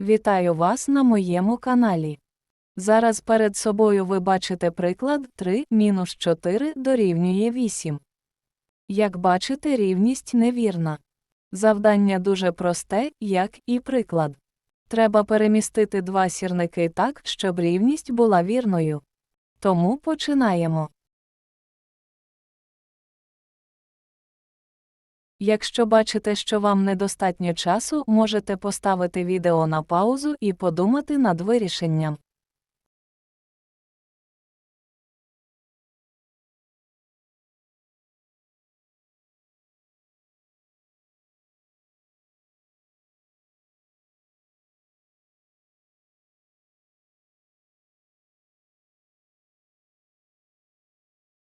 Вітаю вас на моєму каналі. Зараз перед собою ви бачите приклад 3 мінус 4 дорівнює 8. Як бачите, рівність невірна. Завдання дуже просте, як і приклад. Треба перемістити два сірники так, щоб рівність була вірною. Тому починаємо. Якщо бачите, що вам недостатньо часу, можете поставити відео на паузу і подумати над вирішенням.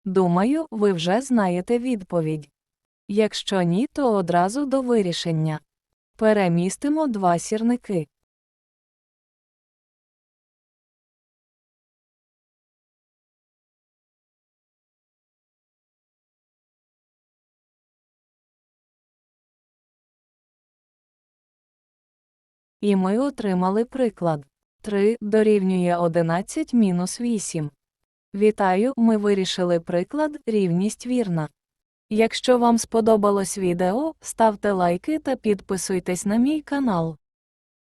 Думаю, ви вже знаєте відповідь. Якщо ні, то одразу до вирішення. Перемістимо два сірники. І ми отримали приклад. 3 дорівнює 11 мінус 8. Вітаю, ми вирішили приклад рівність вірна. Якщо вам сподобалось відео, ставте лайки та підписуйтесь на мій канал.